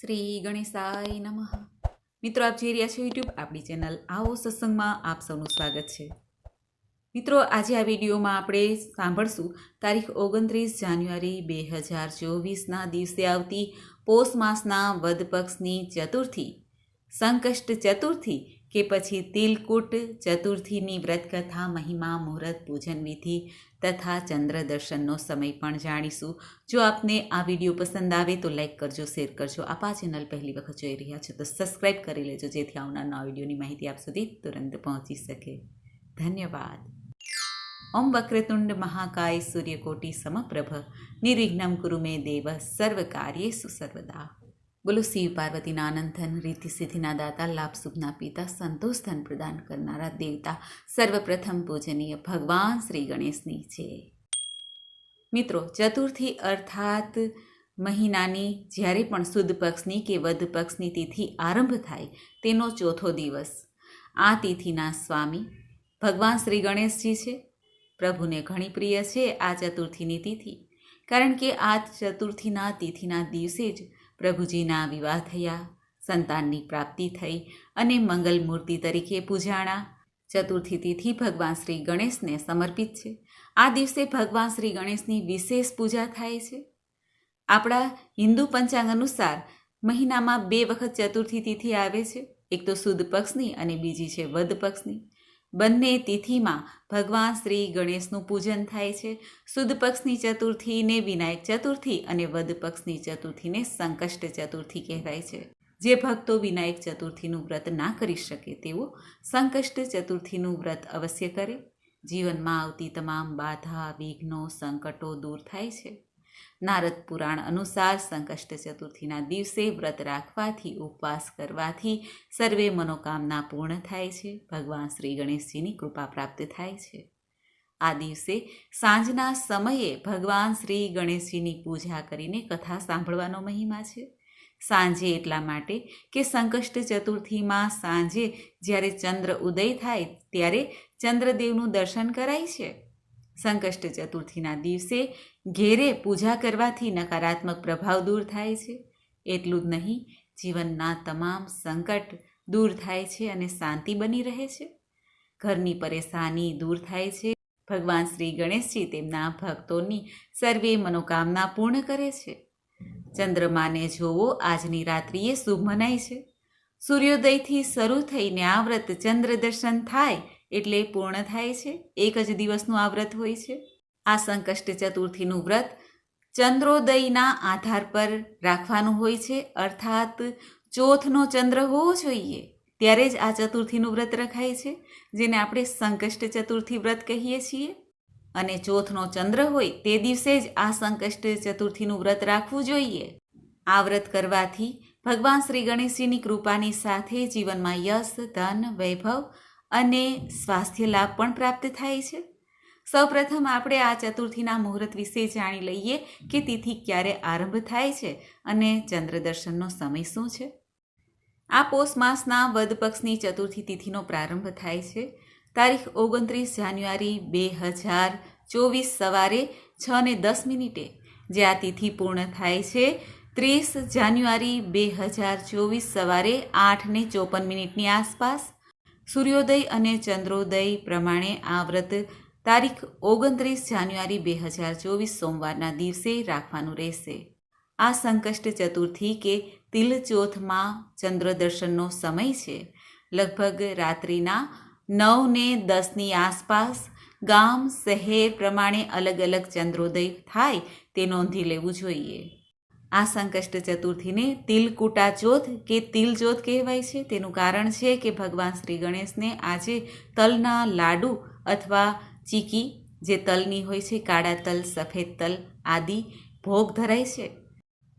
શ્રી ગણેશાય નમઃ. મિત્રો, આપ જોઈ રહ્યા છો યુટ્યુબ આપણી ચેનલ આવો સત્સંગમાં આપ સૌનું સ્વાગત છે. મિત્રો, આજે આ વિડીયોમાં આપણે સાંભળશું તારીખ ઓગણત્રીસ જાન્યુઆરી બે હજાર ચોવીસના દિવસે આવતી પોષ માસના વદ પક્ષની ચતુર્થી, સંકષ્ટ ચતુર્થી કે પછી તિલકુટ, ચતુર્થીની વ્રતકથા, મહિમા, મુહૂર્ત, પૂજન વિધિ તથા ચંદ્ર દર્શનનો સમય પણ જાણીશું. જો આપને આ વીડિયો પસંદ આવે તો લાઈક કરજો, શેર કરજો. આપ આ ચેનલ પહેલી વખત જોઈ રહ્યા છો તો સબસ્ક્રાઈબ કરી લેજો, જેથી આવનાર નવા વિડીયોની માહિતી આપ સુધી તુરંત પહોંચી શકે. ધન્યવાદ. ઓમ વક્રતુંડ મહાકાય સૂર્યકોટી સમપ્રભ. નિર્વિઘ્નમ કુરુ મે દેવ સર્વ કાર્યેસુ સર્વદા. બોલો, શિવ પાર્વતીના આનંદધન રીતિ સિદ્ધિના દાતા, લાભ સુખના પિતા, સંતોષ ધન પ્રદાન કરનારા દેવતા, સર્વપ્રથમ પૂજનીય ભગવાન શ્રી ગણેશની છે. મિત્રો, ચતુર્થી અર્થાત મહિનાની જ્યારે પણ સુદ પક્ષની કે વધ પક્ષની તિથિ આરંભ થાય, તેનો ચોથો દિવસ. આ તિથિના સ્વામી ભગવાન શ્રી ગણેશજી છે. પ્રભુને ઘણી પ્રિય છે આ ચતુર્થીની તિથિ. કારણ કે આ ચતુર્થીના તિથિના દિવસે જ પ્રભુજીના વિવાહ થયા, સંતાનની પ્રાપ્તિ થઈ અને મંગલ મૂર્તિ તરીકે પૂજાણા. ચતુર્થી તિથિ ભગવાન શ્રી ગણેશને સમર્પિત છે. આ દિવસે ભગવાન શ્રી ગણેશની વિશેષ પૂજા થાય છે. આપણા હિન્દુ પંચાંગ અનુસાર મહિનામાં બે વખત ચતુર્થી તિથિ આવે છે. એક તો સુદ પક્ષની અને બીજી છે વદ પક્ષની. બંને તિથિમાં ભગવાન શ્રી ગણેશનું પૂજન થાય છે. સુદ પક્ષની ચતુર્થીને વિનાયક ચતુર્થી અને વદ પક્ષની ચતુર્થીને સંકષ્ટ ચતુર્થી કહેવાય છે. જે ભક્તો વિનાયક ચતુર્થીનું વ્રત ના કરી શકે તેઓ સંકષ્ટ ચતુર્થીનું વ્રત અવશ્ય કરે. જીવનમાં આવતી તમામ બાધા, વિઘ્નો, સંકટો દૂર થાય છે. નારદ પુરાણ અનુસાર સંકષ્ટ ચતુર્થીના દિવસે વ્રત રાખવાથી, ઉપવાસ કરવાથી સર્વે મનોકામના પૂર્ણ થાય છે. ભગવાન શ્રી ગણેશજીની કૃપા પ્રાપ્ત થાય છે. આ દિવસે સાંજના સમયે ભગવાન શ્રી ગણેશજીની પૂજા કરીને કથા સાંભળવાનો મહિમા છે. સાંજે એટલા માટે કે સંકષ્ટ ચતુર્થીમાં સાંજે જ્યારે ચંદ્ર ઉદય થાય ત્યારે ચંદ્રદેવનું દર્શન કરાય છે. સંકષ્ટ ચતુર્થીના દિવસે ઘેરે પૂજા કરવાથી નકારાત્મક પ્રભાવ દૂર થાય છે. એટલું જ નહીં, જીવનના તમામ સંકટ દૂર થાય છે અને શાંતિ બની રહે છે. ઘરની પરેશાની દૂર થાય છે. ભગવાન શ્રી ગણેશજી તેમના ભક્તોની સર્વે મનોકામના પૂર્ણ કરે છે. ચંદ્રમાને જોવો, આજની રાત્રિએ શુભ મનાય છે. સૂર્યોદયથી શરૂ થઈને આ વ્રત ચંદ્ર દર્શન થાય એટલે પૂર્ણ થાય છે. એક જ દિવસનું આ વ્રત હોય છે. આ સંકષ્ટ ચતુર્થીનું વ્રત ચંદ્રોદયના આધાર પર રાખવાનું હોય છે. અર્થાત ચોથનો ચંદ્ર હોવો જોઈએ. ત્યારે જ આ ચતુર્થીનું વ્રત રખાય છે, જેને આપણે સંકષ્ટ ચતુર્થી વ્રત કહીએ છીએ. અને ચોથનો ચંદ્ર હોય તે દિવસે જ આ સંકષ્ટ ચતુર્થીનું વ્રત રાખવું જોઈએ. આ વ્રત કરવાથી ભગવાન શ્રી ગણેશજીની કૃપાની સાથે જીવનમાં યશ, ધન, વૈભવ અને સ્વાસ્થ્ય લાભ પણ પ્રાપ્ત થાય છે. સૌપ્રથમ આપણે આ ચતુર્થીના મુહૂર્ત વિશે જાણી લઈએ કે તિથિ ક્યારે આરંભ થાય છે અને ચંદ્ર દર્શનનો સમય શું છે? આ પોષ માસના વદ પક્ષની ચતુર્થી તિથિનો પ્રારંભ થાય છે. તારીખ ઓગણત્રીસ જાન્યુઆરી બે હજાર ચોવીસ સવારે છ ને દસ મિનિટે, જે આ તિથિ પૂર્ણ થાય છે. ત્રીસ જાન્યુઆરી બે હજાર ચોવીસ સવારે આઠ ને ચોપન મિનિટની આસપાસ. સૂર્યોદય અને ચંદ્રોદય પ્રમાણે આ વ્રત તારીખ ઓગણત્રીસ જાન્યુઆરી બે હજાર ચોવીસ સોમવારના દિવસે રાખવાનું રહેશે. આ સંકષ્ટ ચતુર્થી કે તિલચોથમાં ચંદ્ર દર્શનનો સમય છે. લગભગ રાત્રિના નવ ને દસની આસપાસ ગામ, શહેર પ્રમાણે અલગ અલગ ચંદ્રોદય થાય તે નોંધી લેવું જોઈએ. આ સંકષ્ટ ચતુર્થીને તિલકુટા ચોથ કે તિલજોથ કહેવાય છે. તેનું કારણ છે કે ભગવાન શ્રી ગણેશને આજે તલના લાડુ અથવા ચીકી, જે તલની હોય છે, કાળા તલ, સફેદ તલ આદિ ભોગ ધરાય છે.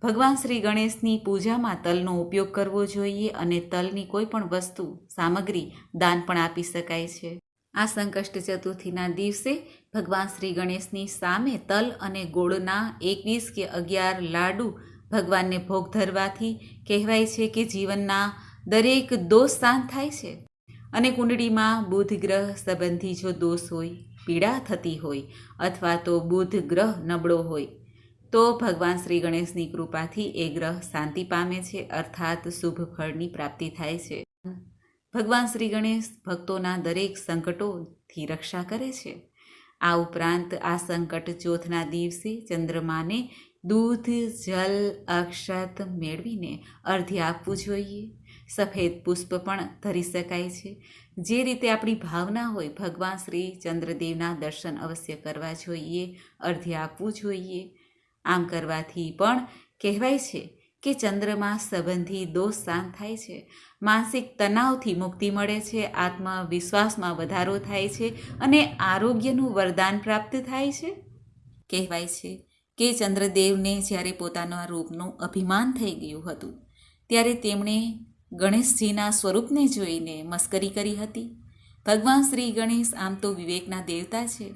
ભગવાન શ્રી ગણેશની પૂજામાં તલનો ઉપયોગ કરવો જોઈએ અને તલની કોઈ પણ વસ્તુ, સામગ્રી, દાન પણ આપી શકાય છે. આ સંકષ્ટ ચતુર્થીના દિવસે ભગવાન શ્રી ગણેશની સામે તલ અને ગોળના એકવીસ કે અગિયાર લાડુ ભગવાનને ભોગ ધરવાથી કહેવાય છે કે જીવનના દરેક દોષ શાંત થાય છે. અને કુંડળીમાં બુધ ગ્રહ સંબંધી જો દોષ હોય પીડા થતી હોય અથવા તો બુધ ગ્રહ નબળો હોય, તો ભગવાન શ્રી ગણેશની કૃપાથી એ ગ્રહ શાંતિ પામે છે, અર્થાત શુભ ફળની પ્રાપ્તિ થાય છે. ભગવાન શ્રી ગણેશ ભક્તોના દરેક સંકટોથી રક્ષા કરે છે. આ ઉપરાંત આ સંકટ ચોથના દિવસે ચંદ્રમાને દૂધ, જલ, અક્ષત મેળવીને અર્ધ્ય આપવું જોઈએ. સફેદ પુષ્પ પણ ધરી શકાય છે. જે રીતે આપણી ભાવના હોય, ભગવાન શ્રી ચંદ્રદેવના દર્શન અવશ્ય કરવા જોઈએ, અર્ધ્ય આપવું જોઈએ. આમ કરવાથી પણ કહેવાય છે કે ચંદ્રમાં સંબંધી દોષ શાંત થાય છે. માનસિક તણાવથી મુક્તિ મળે છે, આત્મવિશ્વાસમાં વધારો થાય છે અને આરોગ્યનું વરદાન પ્રાપ્ત થાય છે. કહેવાય છે કે ચંદ્રદેવને જ્યારે પોતાના રૂપનું અભિમાન થઈ ગયું હતું, ત્યારે તેમણે ગણેશજીના સ્વરૂપને જોઈને મસ્કરી કરી હતી. ભગવાન શ્રી ગણેશ આમ તો વિવેકના દેવતા છે.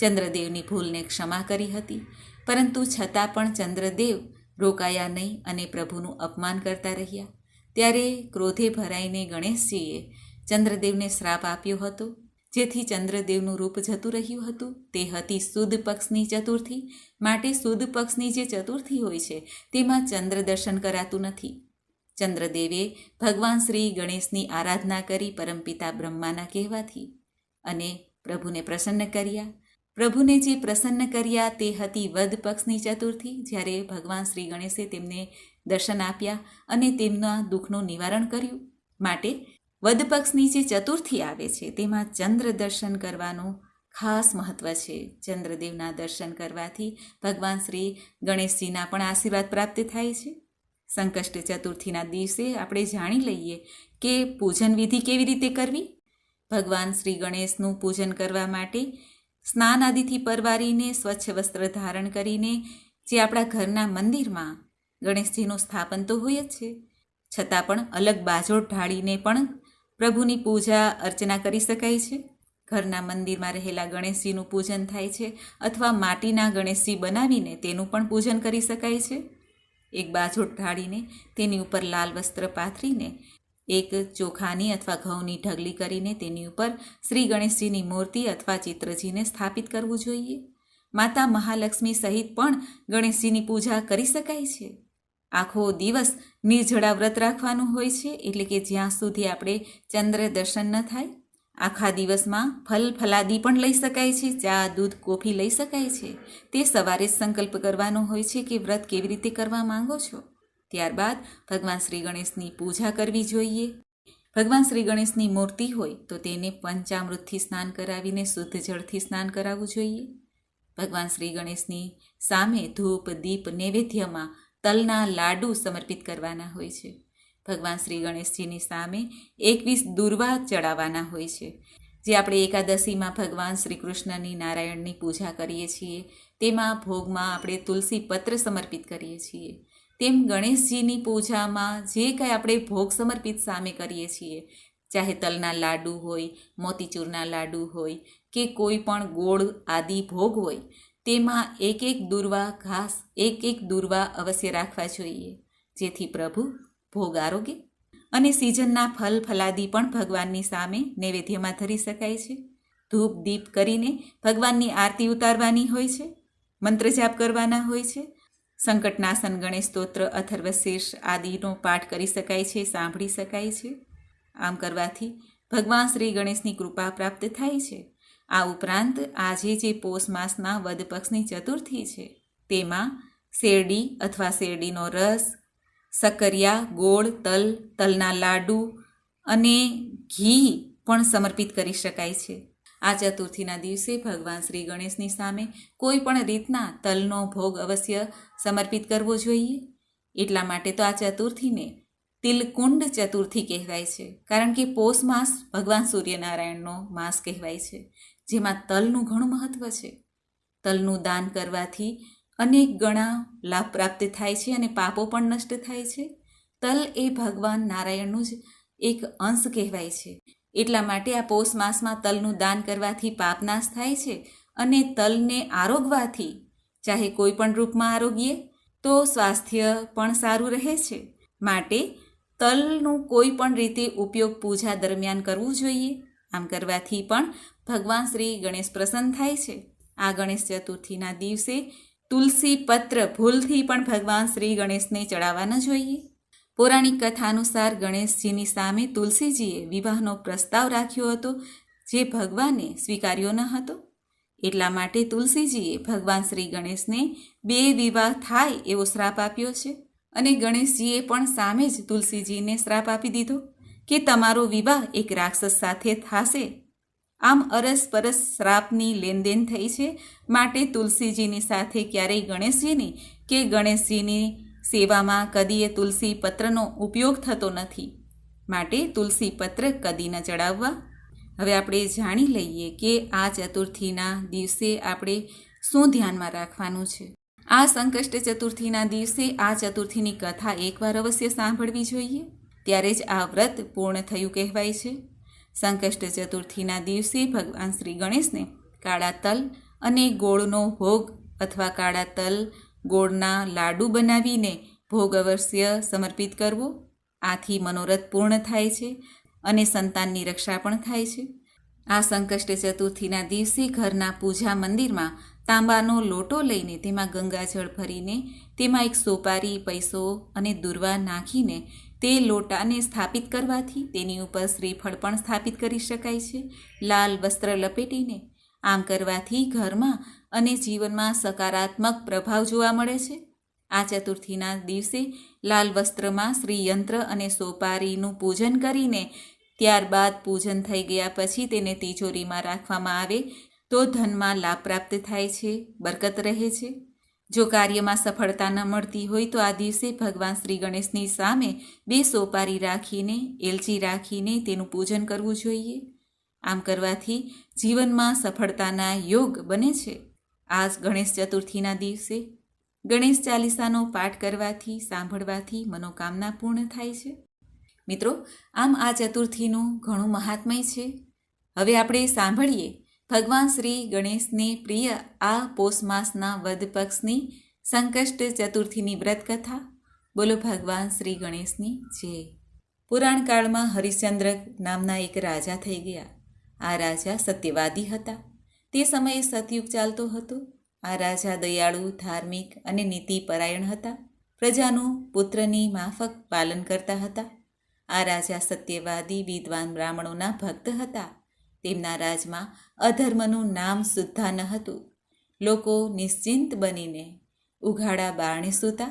ચંદ્રદેવની ભૂલને ક્ષમા કરી હતી. પરંતુ છતાં પણ ચંદ્રદેવ રોકાયા નહીં અને પ્રભુનું અપમાન કરતા રહ્યા. ત્યારે ક્રોધે ભરાઈને ગણેશજીએ ચંદ્રદેવને શ્રાપ આપ્યો હતો. જેથી ચંદ્રદેવનું રૂપ જતું રહ્યું હતું. તે હતી સુદ પક્ષની ચતુર્થી. માટે સુદ પક્ષની જે ચતુર્થી હોય છે, તેમાં ચંદ્ર દર્શન કરાતું નથી. ચંદ્રદેવે ભગવાન શ્રી ગણેશની આરાધના કરી પરમપિતા બ્રહ્માના કહેવાથી અને પ્રભુને પ્રસન્ન કર્યા. પ્રભુને જે પ્રસન્ન કર્યા તે હતી વદ પક્ષની ચતુર્થી. જ્યારે ભગવાન શ્રી ગણેશે તેમને દર્શન આપ્યા અને તેમના દુઃખનું નિવારણ કર્યું. માટે વદ પક્ષની જે ચતુર્થી આવે છે તેમાં ચંદ્ર દર્શન કરવાનું ખાસ મહત્વ છે. ચંદ્રદેવના દર્શન કરવાથી ભગવાન શ્રી ગણેશજીના પણ આશીર્વાદ પ્રાપ્ત થાય છે. સંકષ્ટ ચતુર્થીના દિવસે આપણે જાણી લઈએ કે પૂજન વિધિ કેવી રીતે કરવી? ભગવાન શ્રી ગણેશનું પૂજન કરવા માટે સ્નાન આદિથી પરવારીને સ્વચ્છ વસ્ત્ર ધારણ કરીને જે આપણા ઘરના મંદિરમાં ગણેશજીનું સ્થાપન તો હોય જ છે. છતાં પણ અલગ બાજોટ ઢાળીને પણ પ્રભુની પૂજા અર્ચના કરી શકાય છે. ઘરના મંદિરમાં રહેલા ગણેશજીનું પૂજન થાય છે અથવા માટીના ગણેશજી બનાવીને તેનું પણ પૂજન કરી શકાય છે. એક બાજુ ઢાળીને તેની ઉપર લાલ વસ્ત્ર પાથરીને, એક ચોખાની અથવા ઘઉંની ઢગલી કરીને તેની ઉપર શ્રી ગણેશજીની મૂર્તિ અથવા ચિત્રજીને સ્થાપિત કરવું જોઈએ. માતા મહાલક્ષ્મી સહિત પણ ગણેશજીની પૂજા કરી શકાય છે. આખો દિવસ નિર્જળા વ્રત રાખવાનું હોય છે, એટલે કે જ્યાં સુધી આપણે ચંદ્ર દર્શન ન થાય આખા દિવસમાં ફલ ફલાદી પણ લઈ શકાય છે, ચા, દૂધ, કોફી લઈ શકાય છે. તે સવારે જ સંકલ્પ કરવાનો હોય છે કે વ્રત કેવી રીતે કરવા માંગો છો. ત્યારબાદ ભગવાન શ્રી ગણેશની પૂજા કરવી જોઈએ. ભગવાન શ્રી ગણેશની મૂર્તિ હોય તો તેને પંચામૃતથી સ્નાન કરાવીને શુદ્ધ જળથી સ્નાન કરાવવું જોઈએ. ભગવાન શ્રી ગણેશની સામે ધૂપ, દીપ, નૈવેદ્યમાં તલના લાડુ સમર્પિત કરવાના હોય છે. ભગવાન શ્રી ગણેશજીની સામે એકવીસ દુર્વા ચડાવવાના હોય છે. જે આપણે એકાદશીમાં ભગવાન શ્રી કૃષ્ણની નારાયણની પૂજા કરીએ છીએ, તેમાં ભોગમાં આપણે તુલસી પત્ર સમર્પિત કરીએ છીએ. તેમ ગણેશજીની પૂજામાં જે કંઈ આપણે ભોગ સમર્પિત સામે કરીએ છીએ, ચાહે તલના લાડુ હોય, મોતીચૂરના લાડુ હોય, કે કોઈ પણ ગોળ આદિ ભોગ હોય, તેમાં એક એક દુર્વા ઘાસ, એક એક દુર્વા અવશ્ય રાખવા જોઈએ. જેથી પ્રભુ ભોગ આરોગ્ય અને સિઝનના ફલ ફલાદી પણ ભગવાનની સામે નૈવેદ્યમાં ધરી શકાય છે. ધૂપ, દીપ કરીને ભગવાનની આરતી ઉતારવાની હોય છે, મંત્ર જાપ કરવાના હોય છે. સંકટનાસન ગણેશ સ્તોત્ર અથર્વશીર્ષ આદિનો પાઠ કરી શકાય છે, સાંભળી શકાય છે. આમ કરવાથી ભગવાન શ્રી ગણેશની કૃપા પ્રાપ્ત થાય છે. આ ઉપરાંત આજે જે પોષ માસના વદ પક્ષની ચતુર્થી છે, તેમાં શેરડી અથવા શેરડીનો રસ સક્કરિયા, ગોળ, તલ, તલના લાડુ અને ઘી પણ સમર્પિત કરી શકાય છે. આ ચતુર્થીના દિવસે ભગવાન શ્રી ગણેશની સામે કોઈ પણ રીતના તલનો ભોગ અવશ્ય સમર્પિત કરવો જોઈએ. એટલા માટે તો આ ચતુર્થીને તિલકુંડ ચતુર્થી કહેવાય છે, કારણ કે પોષ માસ ભગવાન સૂર્યનારાયણનો માસ કહેવાય છે, જેમાં તલનું ઘણું મહત્ત્વ છે. તલનું દાન કરવાથી અનેક ગણા લાભ પ્રાપ્ત થાય છે અને પાપો પણ નષ્ટ થાય છે. તલ એ ભગવાન નારાયણનું જ એક અંશ કહેવાય છે. એટલા માટે આ પોષ માસમાં તલનું દાન કરવાથી પાપનાશ થાય છે અને તલને આરોગવાથી, ચાહે કોઈ પણ રૂપમાં આરોગીએ, તો સ્વાસ્થ્ય પણ સારું રહે છે. માટે તલનું કોઈ પણ રીતે ઉપયોગ પૂજા દરમિયાન કરવું જોઈએ. આમ કરવાથી પણ ભગવાન શ્રી ગણેશ પ્રસન્ન થાય છે. આ ગણેશ ચતુર્થીના દિવસે તુલસી પત્ર ભૂલથી પણ ભગવાન શ્રી ગણેશને ચડાવવા ન જોઈએ. પૌરાણિક કથા અનુસાર ગણેશજીની સામે તુલસીજીએ વિવાહનો પ્રસ્તાવ રાખ્યો હતો, જે ભગવાને સ્વીકાર્યો ન હતો. એટલા માટે તુલસીજીએ ભગવાન શ્રી ગણેશને બે વિવાહ થાય એવો શ્રાપ આપ્યો છે અને ગણેશજીએ પણ સામે જ તુલસીજીને શ્રાપ આપી દીધો કે તમારો વિવાહ એક રાક્ષસ સાથે થશે આમ અરસ પરસ શ્રાપની લેનદેન થઈ છે. માટે તુલસીજીની સાથે ક્યારેય ગણેશજીની કે ગણેશજીની સેવામાં કદીએ તુલસી પત્રનો ઉપયોગ થતો નથી. માટે તુલસી પત્ર કદી ન ચડાવવા. હવે આપણે જાણી લઈએ કે આ ચતુર્થીના દિવસે આપણે શું ધ્યાનમાં રાખવાનું છે. આ સંકષ્ટ ચતુર્થીના દિવસે આ ચતુર્થીની કથા એકવાર અવશ્ય સાંભળવી જોઈએ. ત્યારે જ આ વ્રત પૂર્ણ થયું કહેવાય છે. સંકષ્ટ ચતુર્થીના દિવસે ભગવાન શ્રી ગણેશને કાળા તલ અને ગોળનો ભોગ અથવા કાળા તલ ગોળના લાડુ બનાવીને ભોગ અવશ્ય સમર્પિત કરવો. આથી મનોરથ પૂર્ણ થાય છે અને સંતાનની રક્ષા પણ થાય છે. આ સંકષ્ટ ચતુર્થીના દિવસે ઘરના પૂજા મંદિરમાં તાંબાનો લોટો લઈને તેમાં ગંગાજળ ભરીને તેમાં એક સોપારી, પૈસો અને દુર્વા નાખીને તે લોટાને સ્થાપિત કરવાથી તેની ઉપર શ્રીફળ પણ સ્થાપિત કરી શકાય છે. લાલ વસ્ત્ર લપેટીને આમ કરવાથી ઘરમાં અને જીવનમાં સકારાત્મક પ્રભાવ જોવા મળે છે. આ ચતુર્થીના દિવસે લાલ વસ્ત્રમાં શ્રીયંત્ર અને સોપારીનું પૂજન કરીને ત્યારબાદ પૂજન થઈ ગયા પછી તેને તિજોરીમાં રાખવામાં આવે તો ધનમાં લાભ પ્રાપ્ત થાય છે, બરકત રહે છે. જો કાર્યમાં સફળતા ન મળતી હોય તો આ દિવસે ભગવાન શ્રી ગણેશની સામે બે સોપારી રાખીને, એલચી રાખીને તેનું પૂજન કરવું જોઈએ. આમ કરવાથી જીવનમાં સફળતાના યોગ બને છે. આજ ગણેશ ચતુર્થીના દિવસે ગણેશ ચાલીસાનો પાઠ કરવાથી, સાંભળવાથી મનોકામના પૂર્ણ થાય છે. મિત્રો, આમ આ ચતુર્થીનું ઘણું મહાત્મય છે. હવે આપણે સાંભળીએ ભગવાન શ્રી ગણેશને પ્રિય આ પોષ માસના વદ પક્ષની સંકષ્ટ ચતુર્થીની વ્રત કથા બોલો ભગવાન શ્રી ગણેશની જય પુરાણકાળમાં હરિશ્ચંદ્ર નામના એક રાજા થઈ ગયા. આ રાજા સત્યવાદી હતા. તે સમયે સતયુગ ચાલતો હતો. આ રાજા દયાળુ, ધાર્મિક અને નીતિપરાયણ હતા. પ્રજાનું પુત્રની માફક પાલન કરતા હતા. આ રાજા સત્યવાદી, વિદ્વાન બ્રાહ્મણોના ભક્ત હતા. તેમના રાજમાં અધર્મનું નામ સુદ્ધા ન હતું. લોકો નિશ્ચિંત બનીને ઉઘાડા બારણે સૂતા,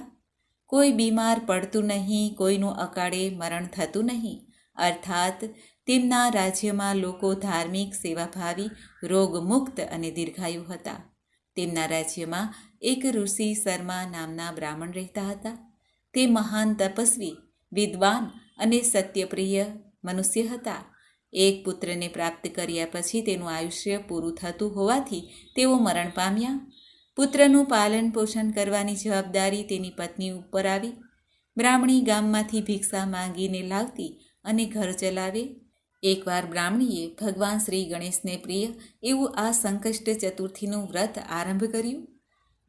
કોઈ બીમાર પડતું નહીં, કોઈનું અકાળે મરણ થતું નહીં. અર્થાત, તેમના રાજ્યમાં લોકો ધાર્મિક સેવાભાવી, રોગમુક્ત અને દીર્ઘાયુ હતા. તેમના રાજ્યમાં એક ઋષિ શર્મા નામના બ્રાહ્મણ રહેતા હતા. તે મહાન તપસ્વી, વિદ્વાન અને સત્યપ્રિય મનુષ્ય હતા. એક પુત્રને પ્રાપ્ત કર્યા પછી તેનું આયુષ્ય પૂરું થતું હોવાથી તેઓ મરણ પામ્યા. પુત્રનું પાલન પોષણ કરવાની જવાબદારી તેની પત્ની ઉપર આવી. બ્રાહ્મણી ગામમાંથી ભિક્ષા માંગીને લાવતી અને ઘર ચલાવે. એકવાર બ્રાહ્મણીએ ભગવાન શ્રી ગણેશને પ્રિય એવું આ સંકષ્ટ ચતુર્થીનું વ્રત આરંભ કર્યું.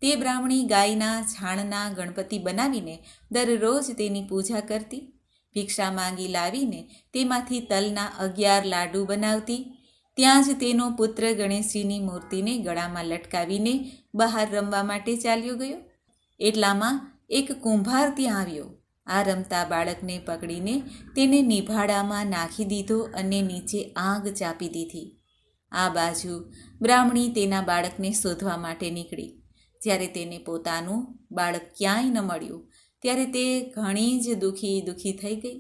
તે બ્રાહ્મણી ગાયના, છાણના ગણપતિ બનાવીને દરરોજ તેની પૂજા કરતી. ભિક્ષા માંગી લાવીને તેમાંથી તલના અગિયાર લાડુ બનાવતી, ત્યાં જ તેનો પુત્ર ગણેશજીની મૂર્તિને ગળામાં લટકાવીને બહાર રમવા માટે ચાલ્યો ગયો. એટલામાં એક કુંભાર ત્યાં આવ્યો. આ રમતા બાળકને પકડીને તેને નિભાડામાં નાખી દીધો અને નીચે આગ ચાપી દીધી. આ બાજુ બ્રાહ્મણી તેના બાળકને શોધવા માટે નીકળી. જ્યારે તેને પોતાનું બાળક ક્યાંય ન મળ્યું ત્યારે તે ઘણી જ દુઃખી દુઃખી થઈ ગઈ.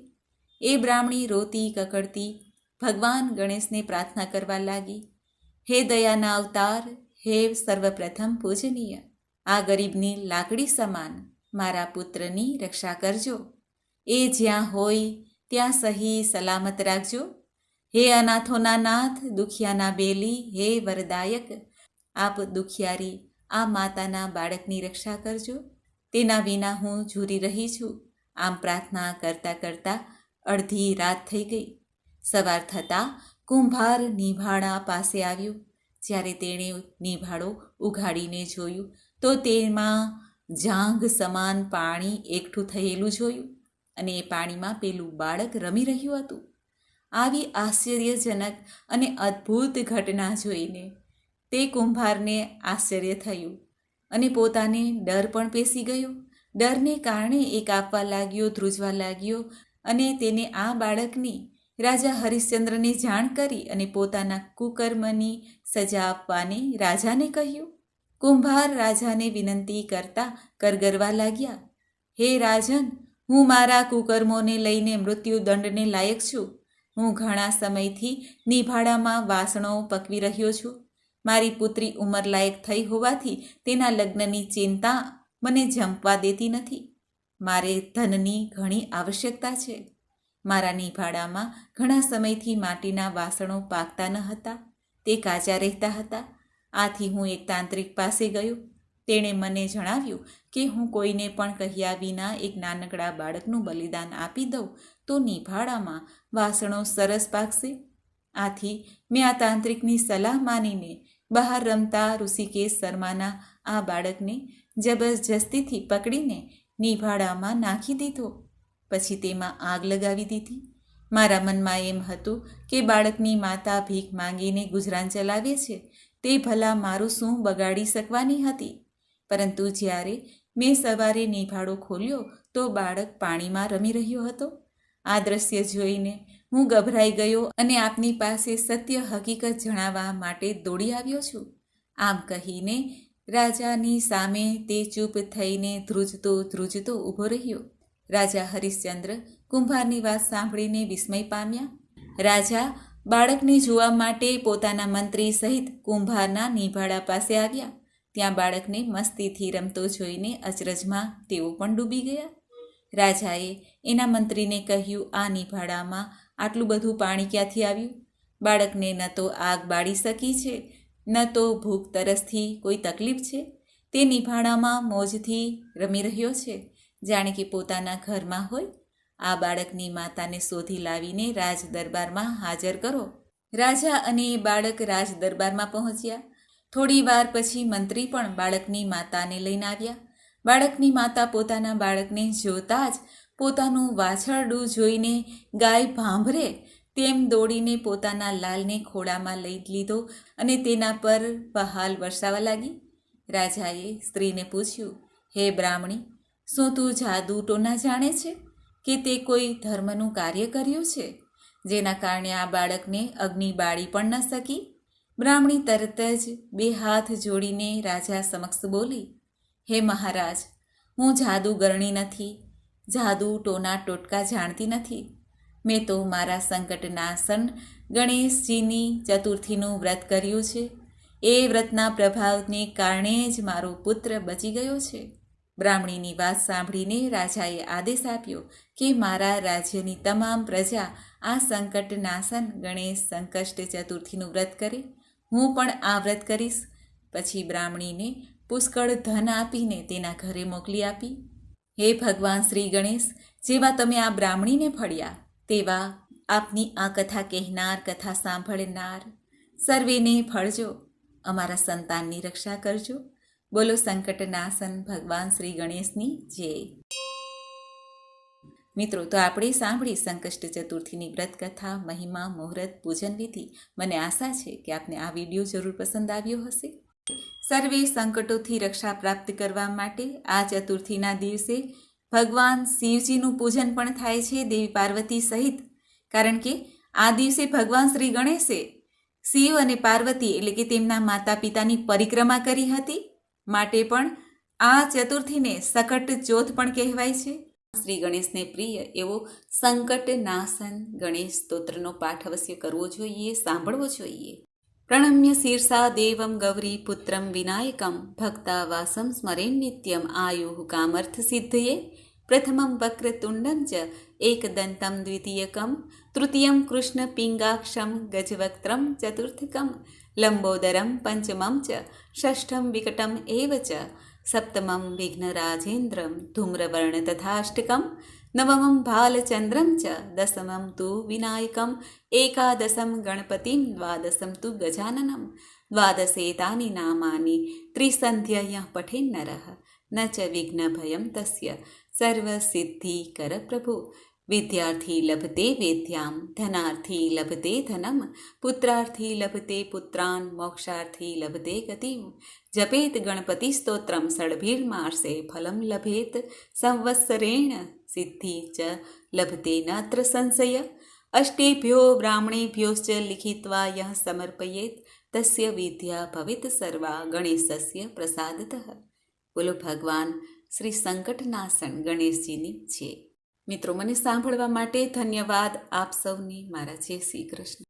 એ બ્રાહ્મણી રોતી કકડતી ભગવાન ગણેશને પ્રાર્થના કરવા લાગી. હે દયાના અવતાર, હે સર્વપ્રથમ પૂજનીય, આ ગરીબની લાકડી સમાન મારા પુત્રની રક્ષા કરજો. એ જ્યાં હોય ત્યાં સહી સલામત રાખજો. હે અનાથોના નાથ, દુખિયાના બેલી, હે વરદાયક, આપ દુખિયારી આ માતાના બાળકની રક્ષા કરજો. તેના વિના હું ઝૂરી રહી છું. આમ પ્રાર્થના કરતાં કરતાં અડધી રાત થઈ ગઈ. સવાર થતાં કુંભાર નિભાડા પાસે આવ્યું. જ્યારે તેણે નિભાડો ઉઘાડીને જોયું, તો તેમાં જાંઘ સમાન પાણી એકઠું થયેલું જોયું અને એ પાણીમાં પેલું બાળક રમી રહ્યું હતું. આવી આશ્ચર્યજનક અને અદ્ભુત ઘટના જોઈને તે કુંભારને આશ્ચર્ય થયું. અને પોતાને ડર પણ પેસી ગયો. ડરને કારણે એ કાપવા લાગ્યો, ધ્રુજવા લાગ્યો અને તેને આ બાળકની રાજા હરિશ્ચંદ્રને જાણ કરી અને પોતાના કુકર્મની સજા આપવાને રાજાને કહ્યું. કુંભાર રાજાને વિનંતી કરતા કરગરવા લાગ્યા. હે રાજન, હું મારા કુકર્મોને લઈને મૃત્યુદંડને લાયક છું. હું ઘણા સમયથી નિભાડામાં વાસણો પકવી રહ્યો છું. મારી પુત્રી ઉંમરલાયક થઈ હોવાથી તેના લગ્નની ચિંતા મને જંપવા દેતી નથી. મારે ધનની ઘણી આવશ્યકતા છે. મારા નિભાડામાં ઘણા સમયથી માટીના વાસણો પાકતા ન હતા. તે કાચા રહેતા હતા. આથી હું એક તાંત્રિક પાસે ગયો. તેણે મને જણાવ્યું કે હું કોઈને પણ કહ્યા વિના એક નાનકડા બાળકનું બલિદાન આપી દઉં તો નિભાડામાં વાસણો સરસ પાકશે. આથી મેં આ તાંત્રિકની સલાહ માનીને બહાર રમતા ઋષિકેશ શર્માના આ બાળકને જબરજસ્તીથી પકડીને નિભાડામાં નાખી દીધો. પછી તેમાં આગ લગાવી દીધી. મારા મનમાં એમ હતું કે બાળકની માતા ભીખ માંગીને ગુજરાન ચલાવે છે, તે ભલા મારું શું બગાડી શકવાની હતી? પરંતુ જ્યારે મેં સવારે નિભાડો ખોલ્યો તો બાળક પાણીમાં રમી રહ્યો હતો. આ દ્રશ્ય જોઈને હું ગભરાઈ ગયો અને આપની પાસે સત્ય હકીકત જણાવવા માટે દોડી આવ્યો છું. આમ કહીને રાજાની સામે તે ચૂપ થઈને ધ્રુજતો ધ્રુજતો ઊભો રહ્યો. રાજા હરિશ્ચંદ્ર કુંભારની વાત સાંભળીને વિસ્મય પામ્યા. રાજા, બાળકને જોવા માટે પોતાના મંત્રી સહિત કુંભારના નિભાડા પાસે આવ્યા. ત્યાં બાળકને મસ્તીથી રમતો જોઈને અચરજમાં તેઓ પણ ડૂબી ગયા. રાજાએ એના મંત્રીને કહ્યું, આ નિભાડામાં આટલું બધું પાણી ક્યાંથી આવ્યું? બાળકને ન તો આગ બાળી શકી છે, ન તો ભૂખ તરસથી કોઈ તકલીફ છે? તે નિભાણામાં મોજથી રમી રહ્યો છે, જાણે કે પોતાના ઘરમાં હોય. આ બાળકની માતાને શોધી લાવીને રાજ દરબારમાં હાજર કરો. રાજા અને બાળક રાજ દરબારમાં પહોંચ્યા. થોડી વાર પછી મંત્રી પણ બાળકની માતાને લઈને આવ્યા. બાળકની માતા પોતાના બાળકને જોતાં જ પોતાનું વાછરડું જોઈને ગાય ભાંભરે તેમ દોડીને પોતાના લાલને ખોળામાં લઈ લીધો અને તેના પર બહાલ વરસાવા લાગી. રાજાએ સ્ત્રીને પૂછ્યું, હે બ્રાહ્મણી, શું તું જાદુ ટોના જાણે છે કે તે કોઈ ધર્મનું કાર્ય કર્યું છે જેના કારણે આ બાળકને અગ્નિ બાળી પણ ન શકી? બ્રાહ્મણી તરત જ બે હાથ જોડીને રાજા સમક્ષ બોલી, હે મહારાજ, હું જાદુગરણી નથી જાદુ ટોના ટોટકા જાણતી નથી. મેં તો મારા સંકટનાશન ગણેશજીની ચતુર્થીનું વ્રત કર્યું છે. એ વ્રતના પ્રભાવને કારણે જ મારો પુત્ર બચી ગયો છે. બ્રાહ્મણીની વાત સાંભળીને રાજાએ આદેશ આપ્યો કે મારા રાજ્યની તમામ પ્રજા આ સંકટનાશન ગણેશ સંકષ્ટ ચતુર્થીનું વ્રત કરે. હું પણ આ વ્રત કરીશ. પછી બ્રાહ્મણીને પુષ્કળ ધન આપીને તેના ઘરે મોકલી આપી. હે ભગવાન શ્રી ગણેશ, જેવા તમે આ બ્રાહ્મણીને ફળ્યા તેવા આપની આ કથા કહેનાર, કથા સાંભળનાર સર્વેને ફળજો અમારા સંતાનની રક્ષા કરજો. બોલો સંકટનાશન, ભગવાન શ્રી ગણેશની જય. મિત્રો, તો આપણે સાંભળી સંકષ્ટ ચતુર્થીની વ્રત કથા મહિમા, મુહૂર્ત, પૂજન વિધિ. મને આશા છે કે આપને આ વીડિયો જરૂર પસંદ આવ્યો હશે. સર્વે સંકટોથી રક્ષા પ્રાપ્ત કરવા માટે આ ચતુર્થીના દિવસે ભગવાન શિવજીનું પૂજન પણ થાય છે દેવી પાર્વતી સહિત. કારણ કે આ દિવસે ભગવાન શ્રી ગણેશે શિવ અને પાર્વતી એટલે કે તેમના માતા પિતાની પરિક્રમા કરી હતી. માટે પણ આ ચતુર્થીને સકટ ચોથ પણ કહેવાય છે. શ્રી ગણેશને પ્રિય એવો સંકટ નાસન ગણેશ સ્તોત્રનો પાઠ અવશ્ય કરવો જોઈએ, સાંભળવો જોઈએ. પ્રણમ્ય શીર્ષા દેવમ ગૌરી પુત્રમ વિનાયકમ ભક્તા વાસમ સ્મરેન નિત્યમ આયુ કામર્થ સિદ્ધયે પ્રથમમ વક્રતુંડમ ચ એકદંતમ દ્વિતીયકમ તૃતીયમ કૃષ્ણ પિંગાક્ષમ ગજવક્ત્રમ ચતુર્થકમ લંબોદરમ પંચમમ ચ ષષ્ઠમ વિકટમ એવ ચ સપ્તમમ ધૂમ્રવર્ણ તથાષ્ટકમ નવમં ભાલચંદ્રમ ચ દસમં તુ વિનાયકમ એકાદશમ ગણપતિમ દ્વાદશમ તુ ગજાનનમ દ્વાદશેતાની નામાની ત્રિસંધ્યય પઠેન્નરઃ ન ચ વિઘ્નભયમ તસ્ય સર્વસિદ્ધિકર પ્રભુ વિદ્યાર્થી લભતે વેદ્યામ ધનાર્થી લભતે ધનમ પુત્રાર્થી લભતે પુત્રાન મોક્ષાર્થી લભતે ગતિમ જપેત ગણપતિ સ્તોત્રમ ષડભીર્માર્ષે ફલમ લભેત સંવત્સરેણ સિદ્ધિ ચ લભતે નાત્ર સંશય અષ્ટેભ્યો બ્રાહ્મણેભ્યોશ્ચ લિખિત્વા યહ સમર્પયેત તસ્ય વિદ્યા ભવિત સર્વા ગણેશસ્ય પ્રસાદતઃ બોલો ભગવાન શ્રી સંકટનાસન ગણેશજીની છે મિત્રો મને સાંભળવા માટે ધન્યવાદ। આપ સૌને મારા જય શ્રી કૃષ્ણ।